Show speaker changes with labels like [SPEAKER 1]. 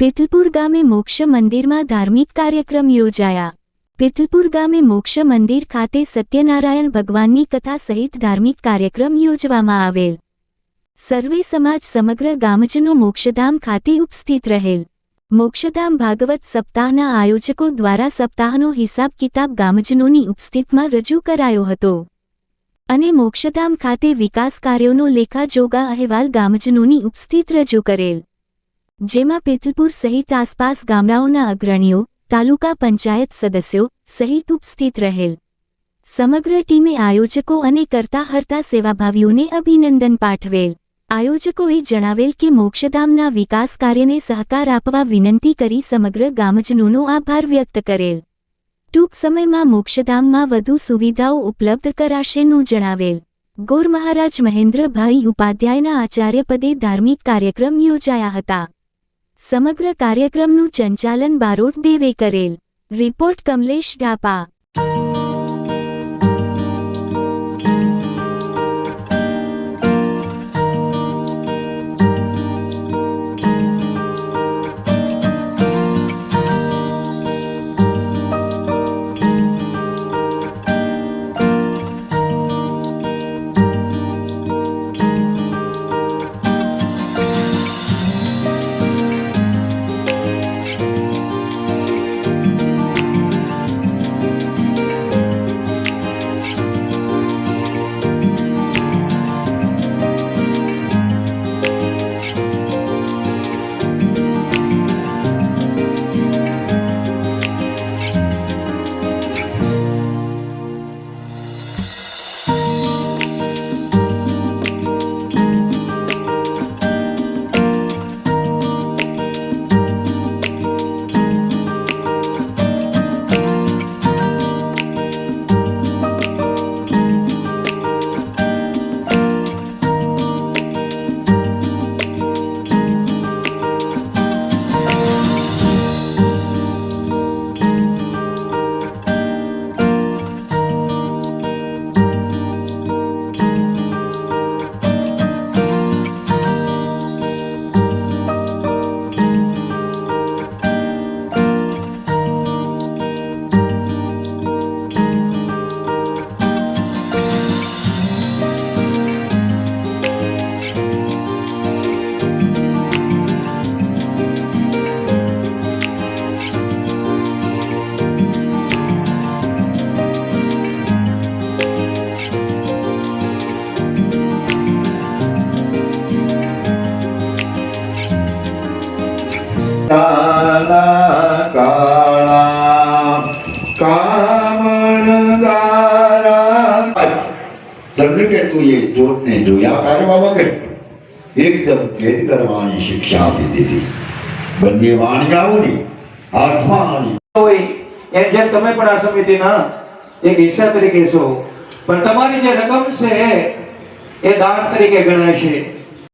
[SPEAKER 1] પિથલપુર ગામે મોક્ષ મંદિરમાં ધાર્મિક કાર્યક્રમ યોજાયા. પિથલપુર ગામે મોક્ષ મંદિર ખાતે સત્યનારાયણ ભગવાનની કથા સહિત ધાર્મિક કાર્યક્રમ યોજવામાં આવેલ. સર્વે સમાજ સમગ્ર ગામજનો મોક્ષધામ ખાતે ઉપસ્થિત રહેલ. મોક્ષધામ ભાગવત સપ્તાહના આયોજકો દ્વારા સપ્તાહનો હિસાબ કિતાબ ગામજનોની ઉપસ્થિતમાં રજૂ કરાયો હતો. અને મોક્ષધામ ખાતે વિકાસ કાર્યોનો લેખાજોગા અહેવાલ ગામજનોની ઉપસ્થિત રજૂ કરેલ. જેમાં પિથલપુર સહિત આસપાસ ગામડાઓના અગ્રણીઓ, તાલુકા પંચાયત સદસ્યો સહિત ઉપસ્થિત રહેલ. સમગ્ર ટીમે આયોજકો અને કરતા હરતા સેવાભાવીઓને અભિનંદન પાઠવેલ. આયોજકોએ જણાવેલ કે મોક્ષધામના વિકાસ કાર્યને સહકાર આપવા વિનંતી કરી સમગ્ર ગામજનોનો આભાર વ્યક્ત કરેલ. ટૂંક સમયમાં મોક્ષધામમાં વધુ સુવિધાઓ ઉપલબ્ધ કરાશેનું જણાવેલ. ગોર મહારાજ મહેન્દ્રભાઈ ઉપાધ્યાયના આચાર્યપદે ધાર્મિક કાર્યક્રમ યોજાયા હતા. સમગ્ર કાર્યક્રમનું સંચાલન બારોટ દેવે કરેલ. રિપોર્ટ કમલેશ ડાપા.
[SPEAKER 2] તમને કે તું એ ચોરને જોયા કાઢવા વગર એકદમ કેદ કરવાની શિક્ષા આપી દીધી બંને વાણિયાઓની હાથમાં
[SPEAKER 3] હોય એમ જેમ તમે પણ આ સમિતિના એક હિસ્સા તરીકે છો પણ તમારી જે રકમ છે એ દાન તરીકે ગણાય છે